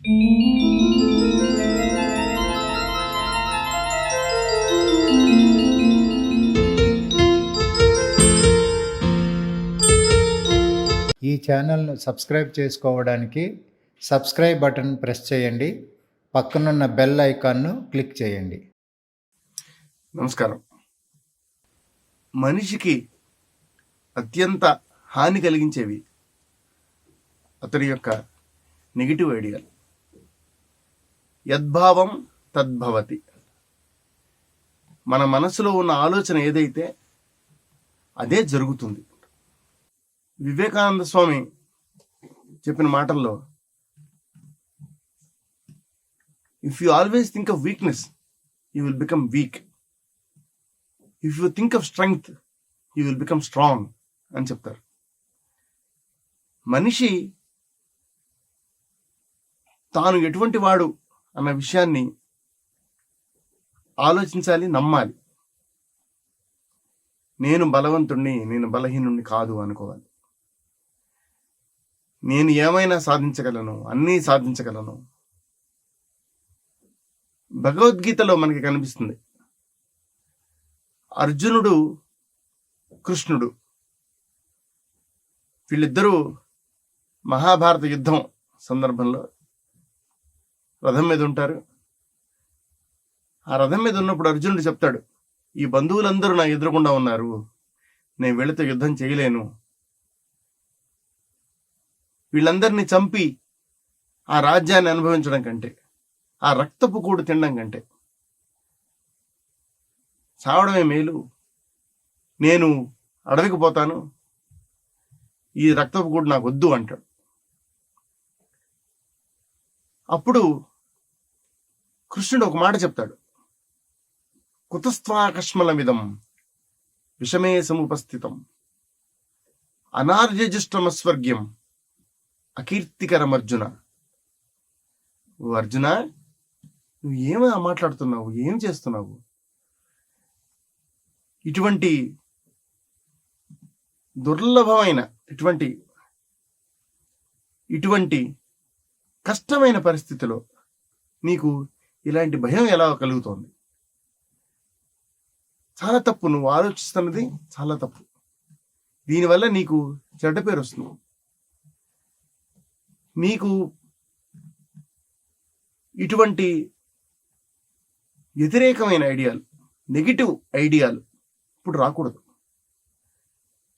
ఈ ఛానల్ను సబ్స్క్రైబ్ చేసుకోవడానికి సబ్స్క్రైబ్ బటన్ ప్రెస్ చేయండి. పక్కనున్న బెల్ ఐకాన్ను క్లిక్ చేయండి. నమస్కారం. మనిషికి అత్యంత హాని కలిగించేవి అతని యొక్క నెగిటివ్ ఐడియాలు. యద్భావం తద్భవతి. మన మనసులో ఉన్న ఆలోచన ఏదైతే అదే జరుగుతుంది. వివేకానంద స్వామి చెప్పిన మాటల్లో if you always think of weakness you will become weak if you think of strength you will become strong అని చెప్తారు. మనిషి తాను ఎటువంటి వాడు అన్న విషయాన్ని ఆలోచించాలి నమ్మాలి. నేను బలవంతుణ్ణి నేను బలహీనుణ్ణి కాదు అనుకోవాలి. నేను ఏమైనా సాధించగలను అన్నీ సాధించగలను. భగవద్గీతలో మనకి కనిపిస్తుంది అర్జునుడు కృష్ణుడు. వీళ్ళిద్దరూ మహాభారత యుద్ధం సందర్భంలో రథం మీద ఉంటారు. ఆ రథం మీద ఉన్నప్పుడు అర్జునుడు చెప్తాడు ఈ బంధువులందరూ నా ఎదురుకుండా ఉన్నారు. నేను వెళితే యుద్ధం చేయలేను. వీళ్ళందరినీ చంపి ఆ రాజ్యాన్ని అనుభవించడం కంటే ఆ రక్తపు కూడు తినడం కంటే. చావడమే మేలు. నేను అడవికి పోతాను. ఈ రక్తపు కూడు నాకు వద్దు అంటాడు. అప్పుడు కృష్ణుడు ఒక మాట చెప్తాడు. కుతస్వాకష్మలమిదం విషమే సముపస్థితం. అనార్యజిష్టమస్వర్గ్యం అకీర్తికరం అర్జున అర్జున నువ్వు ఏమి మాట్లాడుతున్నావు? ఏం చేస్తున్నావు? ఇటువంటి దుర్లభమైన ఇటువంటి ఇటువంటి కష్టమైన పరిస్థితిలో నీకు ఇలాంటి భయం ఎలా కలుగుతోంది? చాలా తప్పు. నువ్వు ఆలోచిస్తున్నది చాలా తప్పు. దీనివల్ల నీకు చెడ్డ పేరు వస్తుంది. నీకు ఇటువంటి వ్యతిరేకమైన ఐడియాలు నెగిటివ్ ఐడియాలు ఇప్పుడు రాకూడదు.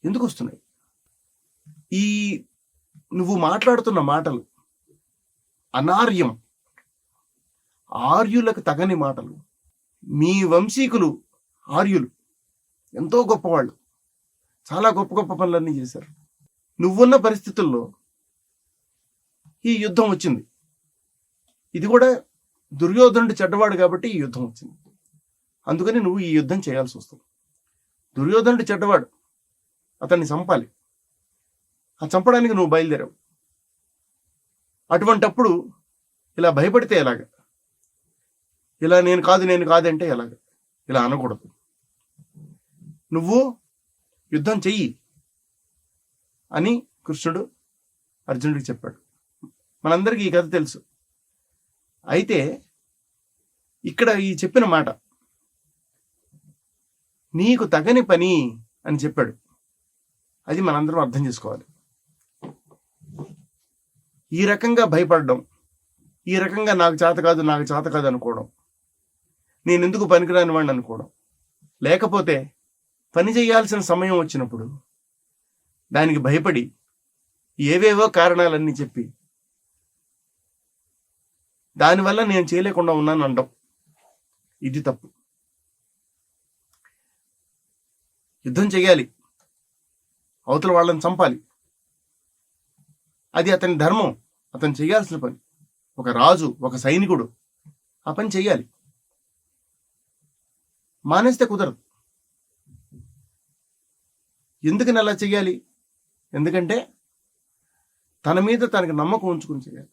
ఎందుకు వస్తున్నాయి? ఈ నువ్వు మాట్లాడుతున్న మాటలు అనార్యం. ఆర్యులకు తగని మాటలు. మీ వంశీకులు ఆర్యులు. ఎంతో గొప్పవాళ్ళు. చాలా గొప్ప గొప్ప పనులన్నీ చేశారు. నువ్వున్న పరిస్థితుల్లో ఈ యుద్ధం వచ్చింది. ఇది కూడా దుర్యోధనుడు చెడ్డవాడు కాబట్టి ఈ యుద్ధం వచ్చింది. అందుకని నువ్వు ఈ యుద్ధం చేయాల్సి వస్తుంది. దుర్యోధనుడు చెడ్డవాడు. అతన్ని చంపాలి. ఆ చంపడానికి నువ్వు బయలుదేరావు. అటువంటప్పుడు ఇలా భయపడితే ఎలాగా? ఇలా నేను కాదు నేను కాదంటే ఎలాగ? ఇలా అనకూడదు. నువ్వు యుద్ధం చెయ్యి అని కృష్ణుడు అర్జునుడికి చెప్పాడు. మనందరికీ ఈ కథ తెలుసు. అయితే ఇక్కడ ఈ చెప్పిన మాట నీకు తగని పని అని చెప్పాడు. అది మనందరం అర్థం చేసుకోవాలి. ఈ రకంగా భయపడడం ఈ రకంగా నాకు చేత కాదు నాకు చేత కాదు అనుకోవడం నేను ఎందుకు పనికిరాని వాడిని అనుకోవడం. లేకపోతే పని చేయాల్సిన సమయం వచ్చినప్పుడు దానికి భయపడి ఏవేవో కారణాలన్నీ చెప్పి దానివల్ల నేను చేయలేకుండా ఉన్నాను అంటాం ఇది తప్పు. యుద్ధం చేయాలి. అవతల వాళ్ళని చంపాలి. అది అతని ధర్మం. అతను చేయాల్సిన పని. ఒక రాజు ఒక సైనికుడు ఆ పని చేయాలి. మానేస్తే కుదరదు. ఎందుకని అలా చెయ్యాలి? ఎందుకంటే తన మీద తనకి నమ్మకం ఉంచుకుని చేయాలి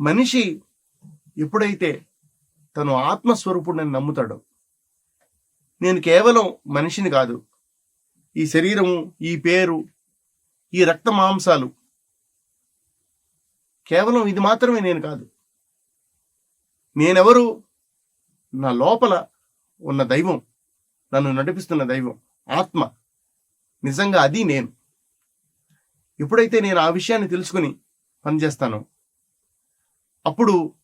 మనిషి ఎప్పుడైతే తను ఆత్మస్వరూపుడిని నమ్ముతాడో నేను కేవలం మనిషిని కాదు ఈ శరీరము ఈ పేరు ఈ రక్త మాంసాలు కేవలం ఇది మాత్రమే నేను కాదు. నేనెవరు? నా లోపల ఉన్న దైవం నన్ను నడిపిస్తున్న దైవం ఆత్మ. నిజంగా అది నేను. ఎప్పుడైతే నేను ఆ విషయాన్ని తెలుసుకుని పనిచేస్తానో అప్పుడు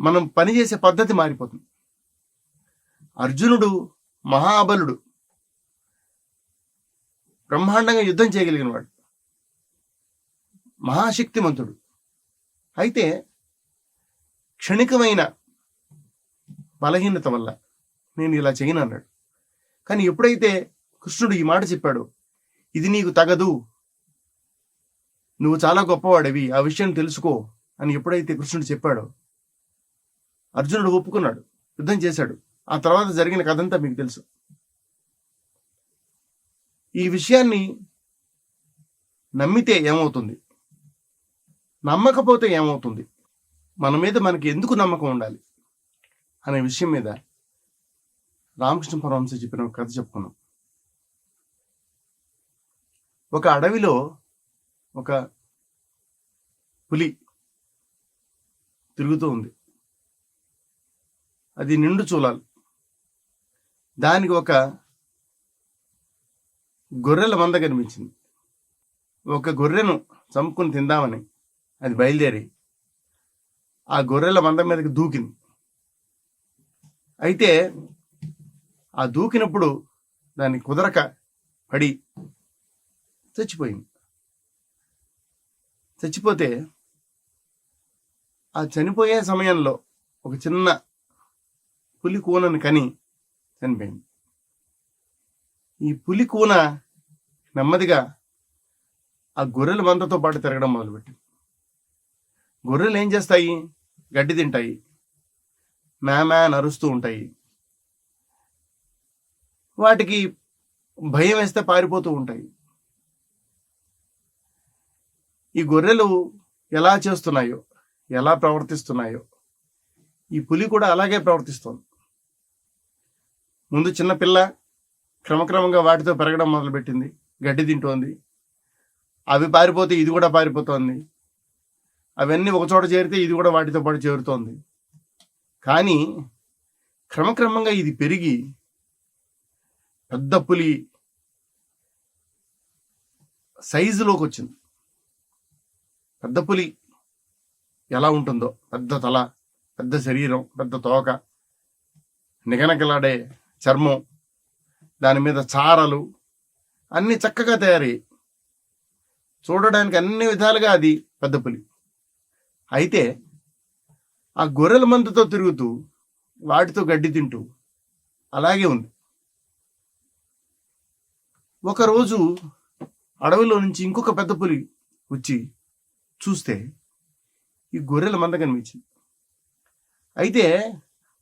మనం పనిచేసే పద్ధతి మారిపోతుంది. అర్జునుడు మహాబలుడు. బ్రహ్మాండంగా యుద్ధం చేయగలిగిన వాడు మహాశక్తిమంతుడు. అయితే క్షణికమైన బలహీనత వల్ల నేను ఇలా చేయను అన్నాడు. కానీ ఎప్పుడైతే కృష్ణుడు ఈ మాట చెప్పాడు ఇది నీకు తగదు నువ్వు చాలా గొప్పవాడివి ఆ విషయం తెలుసుకో అని ఎప్పుడైతే కృష్ణుడు చెప్పాడో అర్జునుడు ఒప్పుకున్నాడు యుద్ధం చేశాడు. ఆ తర్వాత జరిగిన కథంతా మీకు తెలుసు. ఈ విషయాన్ని నమ్మితే ఏమవుతుంది? నమ్మకపోతే ఏమవుతుంది? మన మీద మనకి ఎందుకు నమ్మకం ఉండాలి అనే విషయం మీద రామకృష్ణ పరమహంస చెప్పిన ఒక కథ చెప్పుకున్నాం. ఒక అడవిలో ఒక పులి తిరుగుతూ ఉంది. అది నిండు చూలాలు. దానికి ఒక గొర్రెల మంద కనిపించింది. ఒక గొర్రెను చంపుకుని తిందామని అది బయలుదేరి ఆ గొర్రెల మంద మీదకి దూకింది. అయితే ఆ దూకినప్పుడు దాన్ని కుదరక పడి చచ్చిపోయింది. చచ్చిపోతే ఆ చనిపోయే సమయంలో ఒక చిన్న పులి కూనని కని చనిపోయింది. ఈ పులి కూన నెమ్మదిగా ఆ గొర్రెల మందతో పాటు తిరగడం మొదలుపెట్టింది. గొర్రెలు ఏం చేస్తాయి? గడ్డి తింటాయి. మేమా నరుస్తూ ఉంటాయి. వాటికి భయం వేస్తే పారిపోతూ ఉంటాయి. ఈ గొర్రెలు ఎలా చేస్తున్నాయో ఎలా ప్రవర్తిస్తున్నాయో ఈ పులి కూడా అలాగే ప్రవర్తిస్తోంది. ముందు చిన్న పిల్ల క్రమక్రమంగా వాటితో పెరగడం మొదలుపెట్టింది. గడ్డి తింటోంది. అవి పారిపోతే ఇది కూడా పారిపోతోంది. అవన్నీ ఒక చోట చేరితే ఇది కూడా వాటితో పాటు చేరుతోంది. కానీ క్రమక్రమంగా ఇది పెరిగి పెద్ద పులి సైజులోకి వచ్చింది. పెద్ద పులి ఎలా ఉంటుందో? పెద్ద తల పెద్ద శరీరం పెద్ద తోక నిగనగలాడే చర్మం దాని మీద చారలు అన్ని చక్కగా తయారయ్యాయి. చూడడానికి అన్ని విధాలుగా అది పెద్ద పులి. అయితే ఆ గొర్రెల మందుతో తిరుగుతూ వాటితో గడ్డి తింటూ అలాగే ఉంది. ఒకరోజు అడవిలో నుంచి ఇంకొక పెద్ద పులి వచ్చి చూస్తే ఈ గొర్రెల మంద కనిపించింది. అయితే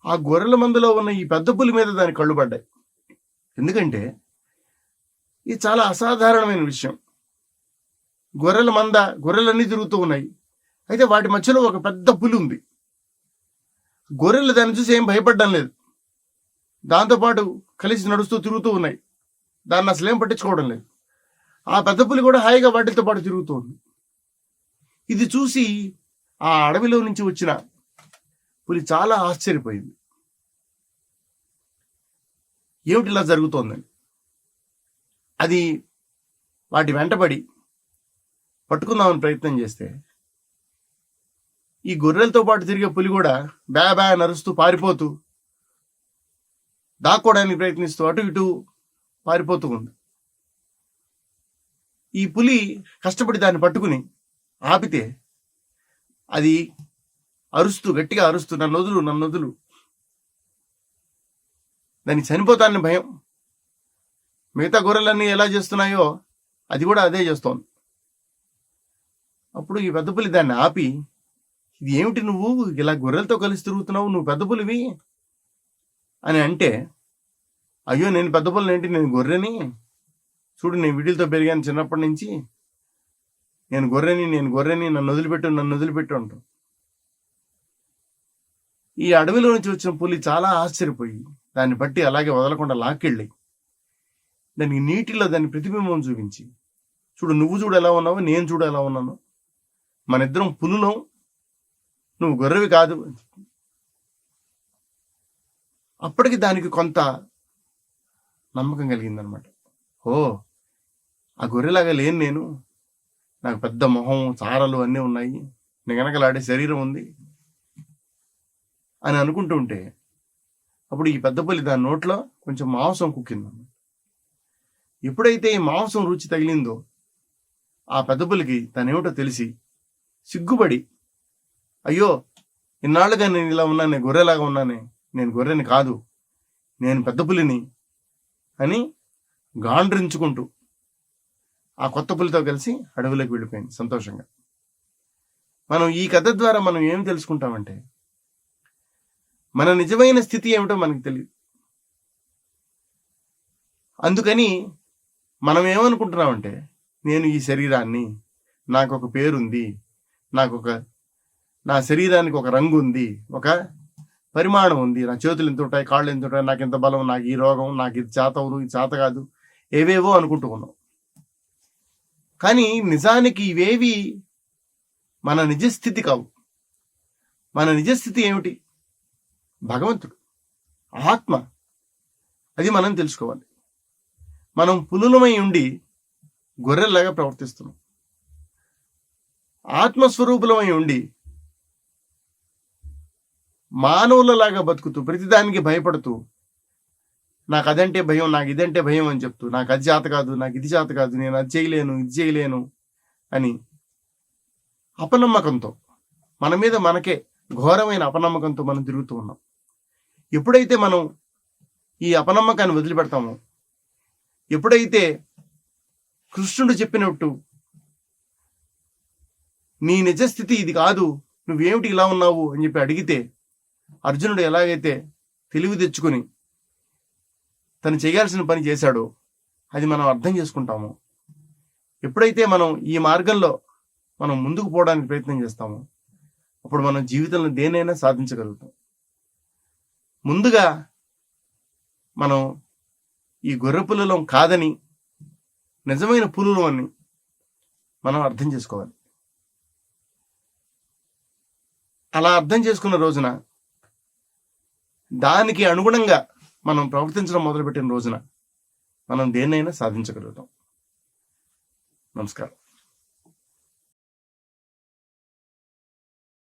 ఆ గొర్రెల మందలో ఉన్న ఈ పెద్ద పులి మీద దాని కళ్ళు పడ్డాయి. ఎందుకంటే ఇది చాలా అసాధారణమైన విషయం. గొర్రెల మంద గొర్రెలన్నీ తిరుగుతూ ఉన్నాయి. అయితే వాటి మధ్యలో ఒక పెద్ద పులి ఉంది. గొర్రెలు దాన్ని చూసి ఏం భయపడడం లేదు. దాంతోపాటు కలిసి నడుస్తూ తిరుగుతూ ఉన్నాయి. దాన్ని అసలు ఏం పట్టించుకోవడం లేదు. ఆ పెద్ద పులి కూడా హాయిగా వాటితో పాటు తిరుగుతూ ఉంది ఇది చూసి ఆ అడవిలో నుంచి వచ్చిన పులి చాలా ఆశ్చర్యపోయింది. ఏమిటి ఇలా జరుగుతోందని? అది వాటి వెంటబడి పట్టుకుందామని ప్రయత్నం చేస్తే ఈ గొర్రెలతో పాటు తిరిగే పులి కూడా బ్యా బ్యా నరుస్తూ పారిపోతూ దాక్కోవడానికి ప్రయత్నిస్తూ అటు ఇటు పారిపోతూ ఉంది. ఈ పులి కష్టపడి దాన్ని పట్టుకుని ఆపితే అది అరుస్తూ గట్టిగా అరుస్తూ నన్ను వదులు నన్ను వదులు దాన్ని చనిపోతానని భయం. మిగతా గొర్రెలన్నీ ఎలా చేస్తున్నాయో అది కూడా అదే చేస్తోంది. అప్పుడు ఈ పెద్ద పులి దాన్ని ఆపి ఇది ఏమిటి నువ్వు? ఇలా గొర్రెలతో కలిసి తిరుగుతున్నావు? నువ్వు పెద్ద పులివి? అని అంటే అయ్యో నేను పెద్ద పులిని ఏంటి? నేను గొర్రెని? చూడు నేను వీటితో పెరిగాను చిన్నప్పటి నుంచి. నేను గొర్రెని నేను గొర్రెని నన్ను వదిలిపెట్టు నన్ను వదిలిపెట్టు అంటాం. ఈ అడవిలో నుంచి వచ్చిన పులి చాలా ఆశ్చర్యపోయి దాన్ని బట్టి అలాగే వదలకుండా లాక్కెళ్ళి దానికి నీటిలో దాని ప్రతిబింబం చూపించి చూడు నువ్వు చూడు ఎలా ఉన్నావు నేను చూడు ఎలా ఉన్నాను. మన ఇద్దరం పులులం నువ్వు గొర్రెవి కాదు. అప్పటికి దానికి కొంత నమ్మకం కలిగిందనమాట. ఓ ఆ గొర్రెలాగా లేను నేను. నాకు పెద్ద మొహం చారలు అన్నీ ఉన్నాయి. నిగనకలాడే శరీరం ఉంది అని అనుకుంటూ ఉంటే అప్పుడు ఈ పెద్ద పులి దాని నోట్లో కొంచెం మాంసం కుక్కింది ఎప్పుడైతే ఈ మాంసం రుచి తగిలిందో ఆ పెద్ద పులికి తనేమిటో తెలిసి సిగ్గుపడి అయ్యో ఇన్నాళ్ళుగా నేను ఇలా ఉన్నానే గొర్రెలాగా ఉన్నానే నేను గొర్రెని కాదు నేను పెద్ద పులిని అని గాండ్రించుకుంటూ ఆ కొత్త పులితో కలిసి అడవిలోకి వెళ్ళిపోయింది సంతోషంగా. మనం ఈ కథ ద్వారా మనం ఏం తెలుసుకుంటామంటే మన నిజమైన స్థితి ఏమిటో మనకు తెలియదు అందుకని మనం ఏమనుకుంటున్నామంటే నేను ఈ శరీరాన్ని నాకు ఒక పేరుంది నాకు ఒక నా శరీరానికి ఒక రంగు ఉంది ఒక పరిమాణం ఉంది. నా చేతులు ఎంత ఉంటాయి కాళ్ళు ఎంత ఉంటాయి నాకు ఎంత బలం నాకు ఈ రోగం నాకు ఇది చేతవదు ఇది చేత కాదు. ఏవేవో అనుకుంటూ ఉన్నాం. కానీ నిజానికి ఇవేవి మన నిజస్థితి కావు. మన నిజస్థితి ఏమిటి? భగవంతుడు ఆత్మ. అది మనం తెలుసుకోవాలి. మనం పులులమై ఉండి గొర్రెల్లాగా ప్రవర్తిస్తున్నాం. ఆత్మస్వరూపులమై ఉండి మానవులలాగా బతుకుతూ ప్రతిదానికి భయపడుతూ నాకు అదంటే భయం నాకు ఇదంటే భయం అని చెప్తూ నాకు అది చేత కాదు నాకు ఇది చేత కాదు నేను అది చేయలేను ఇది చేయలేను అని అపనమ్మకంతో మన మీద మనకే ఘోరమైన అపనమ్మకంతో మనం తిరుగుతూ ఉన్నాం. ఎప్పుడైతే మనం ఈ అపనమ్మకాన్ని వదిలిపెడతామో ఎప్పుడైతే కృష్ణుడు చెప్పినట్టు నీ నిజస్థితి ఇది కాదు నువ్వేమిటి ఇలా ఉన్నావు అని చెప్పి అడిగితే అర్జునుడు ఎలాగైతే తెలివి తెచ్చుకొని తను చేయాల్సిన పని చేశాడో అది మనం అర్థం చేసుకుంటాము. ఎప్పుడైతే మనం ఈ మార్గంలో మనం ముందుకు పోవడానికి ప్రయత్నం చేస్తామో అప్పుడు మనం జీవితంలో దేనైనా సాధించగలుగుతాం. ముందుగా మనం ఈ గొర్రె పులులం కాదని నిజమైన పులులం అని మనం అర్థం చేసుకోవాలి. అలా అర్థం చేసుకున్న రోజున దానికి అనుగుణంగా మనం ప్రవర్తించడం మొదలుపెట్టిన రోజున మనం దేన్నైనా సాధించగలుగుతాం. నమస్కారం.